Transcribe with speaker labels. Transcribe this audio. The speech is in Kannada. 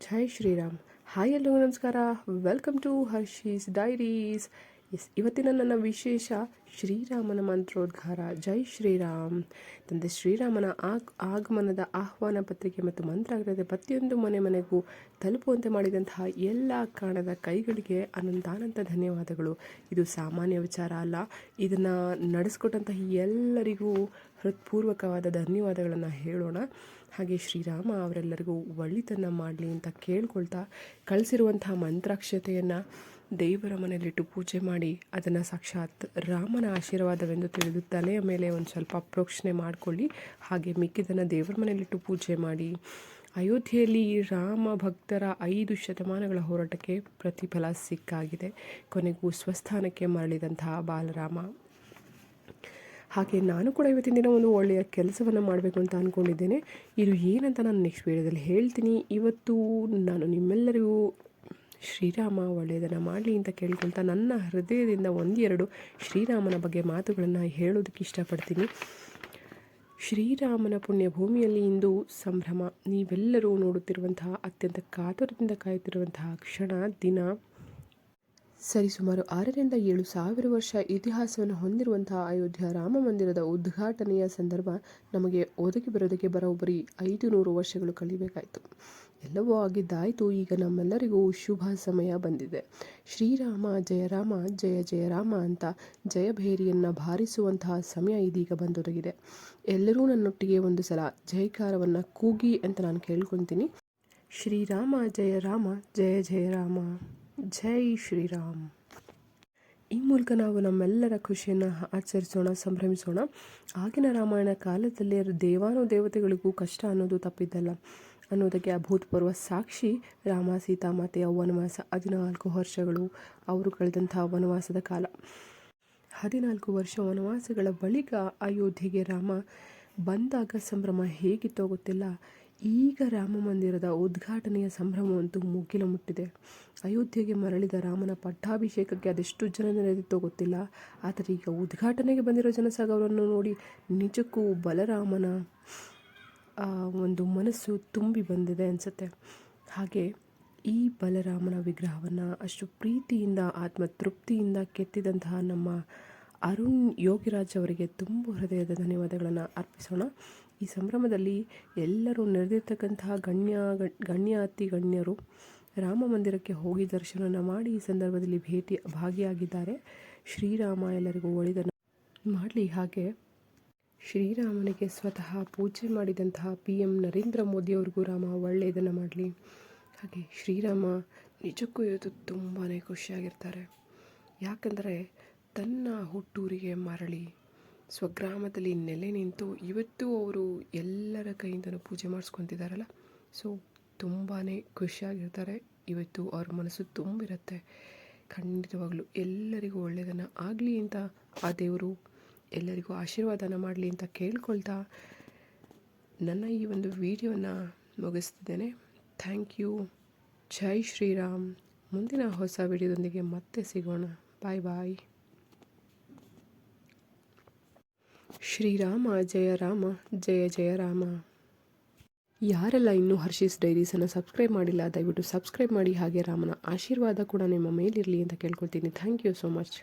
Speaker 1: ಜೈ ಶ್ರೀರಾಮ್ ಹಾಯ್ ಎಲ್ಲರಿಗೂ ನಮಸ್ಕಾರ ವೆಲ್ಕಮ್ ಟು ಹರ್ಷೀಸ್ ಡೈರೀಸ್ ಎಸ್ ಇವತ್ತಿನ ನನ್ನ ವಿಶೇಷ ಶ್ರೀರಾಮನ ಮಂತ್ರೋದ್ಗಾರ ಜೈ ಶ್ರೀರಾಮ್. ತಂದೆ ಶ್ರೀರಾಮನ ಆಗ್, ಆಗಮನದ ಆಹ್ವಾನ ಪತ್ರಿಕೆ ಮತ್ತು ಮಂತ್ರಾಗ್ರಹದ ಪ್ರತಿಯೊಂದು ಮನೆ ಮನೆಗೂ ತಲುಪುವಂತೆ ಮಾಡಿದಂತಹ ಎಲ್ಲ ಕಾಣದ ಕೈಗಳಿಗೆ ಅನಂತಾನಂತ ಧನ್ಯವಾದಗಳು. ಇದು ಸಾಮಾನ್ಯ ವಿಚಾರ ಅಲ್ಲ. ಇದನ್ನು ನಡೆಸ್ಕೊಟ್ಟಂತಹ ಎಲ್ಲರಿಗೂ ಹೃತ್ಪೂರ್ವಕವಾದ ಧನ್ಯವಾದಗಳನ್ನು ಹೇಳೋಣ. ಹಾಗೆ ಶ್ರೀರಾಮ ಅವರೆಲ್ಲರಿಗೂ ಒಳಿತನ್ನ ಮಾಡಲಿ ಅಂತ ಕೇಳ್ಕೊಳ್ತಾ ಕಳಿಸಿರುವಂತಹ ಮಂತ್ರಾಕ್ಷತೆಯನ್ನು ದೇವರ ಮನೆಯಲ್ಲಿಟ್ಟು ಪೂಜೆ ಮಾಡಿ ಅದನ್ನು ಸಾಕ್ಷಾತ್ ರಾಮನ ಆಶೀರ್ವಾದವೆಂದು ತಿಳಿದು ತಲೆಯ ಮೇಲೆ ಒಂದು ಸ್ವಲ್ಪ ಪ್ರೋಕ್ಷಣೆ ಮಾಡಿಕೊಳ್ಳಿ. ಹಾಗೆ ಮಿಕ್ಕಿದನ್ನು ದೇವರ ಮನೆಯಲ್ಲಿಟ್ಟು ಪೂಜೆ ಮಾಡಿ. ಅಯೋಧ್ಯೆಯಲ್ಲಿ ರಾಮ ಭಕ್ತರ ಐದು ಶತಮಾನಗಳ ಹೋರಾಟಕ್ಕೆ ಪ್ರತಿಫಲ ಸಿಕ್ಕಾಗಿದೆ. ಕೊನೆಗೂ ಸ್ವಸ್ಥಾನಕ್ಕೆ ಮರಳಿದಂತಹ ಬಾಲರಾಮ. ಹಾಗೆ ನಾನು ಕೂಡ ಇವತ್ತಿನ ದಿನ ಒಂದು ಒಳ್ಳೆಯ ಕೆಲಸವನ್ನು ಮಾಡಬೇಕು ಅಂತ ಅಂದ್ಕೊಂಡಿದ್ದೇನೆ ಇದು ಏನಂತ ನಾನು ನೆಕ್ಸ್ಟ್ ವೀಡಿಯೋದಲ್ಲಿ ಹೇಳ್ತೀನಿ. ಇವತ್ತು ನಾನು ನಿಮ್ಮೆಲ್ಲರಿಗೂ ಶ್ರೀರಾಮ ಒಳ್ಳೆಯದನ್ನು ಮಾಡಲಿ ಅಂತ ಕೇಳ್ಕೊಳ್ತಾ ನನ್ನ ಹೃದಯದಿಂದ ಒಂದೆರಡು ಶ್ರೀರಾಮನ ಬಗ್ಗೆ ಮಾತುಗಳನ್ನು ಹೇಳೋದಕ್ಕೆ ಇಷ್ಟಪಡ್ತೀನಿ. ಶ್ರೀರಾಮನ ಪುಣ್ಯ ಭೂಮಿಯಲ್ಲಿ ಇಂದು ಸಂಭ್ರಮ. ನೀವೆಲ್ಲರೂ ನೋಡುತ್ತಿರುವಂತಹ ಅತ್ಯಂತ ಕಾತುರದಿಂದ ಕಾಯುತ್ತಿರುವಂತಹ ಕ್ಷಣ, ದಿನ. ಸರಿಸುಮಾರು ಆರರಿಂದ ಏಳು ಸಾವಿರ ವರ್ಷ ಇತಿಹಾಸವನ್ನು ಹೊಂದಿರುವಂತಹ ಅಯೋಧ್ಯ ರಾಮ ಮಂದಿರದ ಉದ್ಘಾಟನೆಯ ಸಂದರ್ಭ ನಮಗೆ ಒದಗಿ ಬರೋದಕ್ಕೆ ಬರೋಬ್ಬರಿ ಐದು ನೂರು ವರ್ಷಗಳು ಕಳಿಬೇಕಾಯಿತು ಎಲ್ಲವೂ ಆಗಿದ್ದಾಯಿತು. ಈಗ ನಮ್ಮೆಲ್ಲರಿಗೂ ಶುಭ ಸಮಯ ಬಂದಿದೆ. ಶ್ರೀರಾಮ ಜಯರಾಮ ಜಯ ಜಯರಾಮ ಅಂತ ಜಯಭೇರಿಯನ್ನು ಭಾರಿಸುವಂತಹ ಸಮಯ ಇದೀಗ ಬಂದೊದಗಿದೆ. ಎಲ್ಲರೂ ನನ್ನೊಟ್ಟಿಗೆ ಒಂದು ಸಲ ಜಯಕಾರವನ್ನು ಕೂಗಿ ಅಂತ ನಾನು ಕೇಳ್ಕೊತೀನಿ. ಶ್ರೀರಾಮ, ಜಯ ರಾಮ, ಜಯ ಜಯರಾಮ ಜೈ ಶ್ರೀರಾಮ್. ಈ ಮೂಲಕ ನಾವು ನಮ್ಮೆಲ್ಲರ ಖುಷಿಯನ್ನು ಆಚರಿಸೋಣ, ಸಂಭ್ರಮಿಸೋಣ. ಆಗಿನ ರಾಮಾಯಣ ಕಾಲದಲ್ಲಿ ದೇವಾನು ದೇವತೆಗಳಿಗೂ ಕಷ್ಟ ಅನ್ನೋದು ತಪ್ಪಿದ್ದಲ್ಲ. ಅನ್ನೋದಕ್ಕೆ ಅಭೂತಪೂರ್ವ ಸಾಕ್ಷಿ ರಾಮ ಸೀತಾಮಾತೆಯ ವನವಾಸ ಹದಿನಾಲ್ಕು ವರ್ಷಗಳು ಅವರು ಕಳೆದಂತಹ ವನವಾಸದ ಕಾಲ. ಹದಿನಾಲ್ಕು ವರ್ಷ ವನವಾಸಗಳ ಬಳಿಕ ಅಯೋಧ್ಯೆಗೆ ರಾಮ ಬಂದಾಗ ಸಂಭ್ರಮ ಹೇಗಿತ್ತೋ ಗೊತ್ತಿಲ್ಲ. ಈಗ ರಾಮ ಮಂದಿರದ ಉದ್ಘಾಟನೆಯ ಸಂಭ್ರಮವಂತೂ ಮುಗಿಲು ಮುಟ್ಟಿದೆ. ಅಯೋಧ್ಯೆಗೆ ಮರಳಿದ ರಾಮನ ಪಟ್ಟಾಭಿಷೇಕಕ್ಕೆ ಅದೆಷ್ಟು ಜನ ನೆರೆದಿತ್ತೋ ಗೊತ್ತಿಲ್ಲ. ಆದರೆ ಈಗ ಉದ್ಘಾಟನೆಗೆ ಬಂದಿರೋ ಜನಸಾಗರವನ್ನು ನೋಡಿ ನಿಜಕ್ಕೂ ಬಲರಾಮನ ಒಂದು ಮನಸ್ಸು ತುಂಬಿ ಬಂದಿದೆ ಅನಿಸುತ್ತೆ. ಹಾಗೆ ಈ ಬಲರಾಮನ ವಿಗ್ರಹವನ್ನು ಅಷ್ಟು ಪ್ರೀತಿಯಿಂದ, ಆತ್ಮತೃಪ್ತಿಯಿಂದ ಕೆತ್ತಿದಂತಹ ನಮ್ಮ ಅರುಣ್ ಯೋಗಿರಾಜ್ ಅವರಿಗೆ ತುಂಬ ಹೃದಯದ ಧನ್ಯವಾದಗಳನ್ನು ಅರ್ಪಿಸೋಣ. ಈ ಸಂಭ್ರಮದಲ್ಲಿ ಎಲ್ಲರೂ ನೆರೆದಿರ್ತಕ್ಕಂತಹ ಗಣ್ಯ ಗಣ್ಯ ಅತಿ ಗಣ್ಯರು ರಾಮ ಮಂದಿರಕ್ಕೆ ಹೋಗಿ ದರ್ಶನ ಮಾಡಿ ಈ ಸಂದರ್ಭದಲ್ಲಿ ಭೇಟಿ ಭಾಗಿಯಾಗಿದ್ದಾರೆ. ಶ್ರೀರಾಮ ಎಲ್ಲರಿಗೂ ಒಳಿದನ್ನು ಮಾಡಲಿ. ಹಾಗೆ ಶ್ರೀರಾಮನಿಗೆ ಸ್ವತಃ ಪೂಜೆ ಮಾಡಿದಂತಹ ಪಿ ಎಂ ನರೇಂದ್ರ ಮೋದಿಯವ್ರಿಗೂ ರಾಮ ಒಳ್ಳೆಯದನ್ನು ಮಾಡಲಿ. ಹಾಗೆ ಶ್ರೀರಾಮ ನಿಜಕ್ಕೂ ಇವತ್ತು ತುಂಬಾ ಖುಷಿಯಾಗಿರ್ತಾರೆ. ಯಾಕಂದರೆ ತನ್ನ ಹುಟ್ಟೂರಿಗೆ ಮರಳಿ ಸ್ವಗ್ರಾಮದಲ್ಲಿ ನೆಲೆ ನಿಂತು ಇವತ್ತು ಅವರು ಎಲ್ಲರ ಕೈಯಿಂದನೂ ಪೂಜೆ ಮಾಡಿಸ್ಕೊತಿದ್ದಾರಲ್ಲ ಸೊ ತುಂಬಾ ಖುಷಿಯಾಗಿರ್ತಾರೆ. ಇವತ್ತು ಅವ್ರ ಮನಸ್ಸು ತುಂಬಿರುತ್ತೆ. ಖಂಡಿತವಾಗ್ಲೂ ಎಲ್ಲರಿಗೂ ಒಳ್ಳೆಯದನ್ನು ಆಗಲಿ ಅಂತ ಆ ದೇವರು ಎಲ್ಲರಿಗೂ ಆಶೀರ್ವಾದನ ಮಾಡಲಿ ಅಂತ ಕೇಳ್ಕೊಳ್ತಾ ನನ್ನ ಈ ಒಂದು ವಿಡಿಯೋನ ಮುಗಿಸ್ತಿದ್ದೇನೆ. ಥ್ಯಾಂಕ್ ಯು ಜೈ ಶ್ರೀರಾಮ್. ಮುಂದಿನ ಹೊಸ ವಿಡಿಯೋದೊಂದಿಗೆ ಮತ್ತೆ ಸಿಗೋಣ. ಬಾಯ್ ಬಾಯ್ ಶ್ರೀರಾಮ, ಜಯ ರಾಮ, ಜಯ ಜಯ ರಾಮ. ಯಾರೆಲ್ಲ ಇನ್ನೂ ಹರ್ಷಿಸ್ ಡೈರೀಸನ್ನು ಸಬ್ಸ್ಕ್ರೈಬ್ ಮಾಡಿಲ್ಲ, ದಯವಿಟ್ಟು ಸಬ್ಸ್ಕ್ರೈಬ್ ಮಾಡಿ ಹಾಗೆ ರಾಮನ ಆಶೀರ್ವಾದ ಕೂಡ ನಿಮ್ಮ ಮೇಲಿರಲಿ ಅಂತ ಕೇಳ್ಕೊಳ್ತೀನಿ. Thank you so much.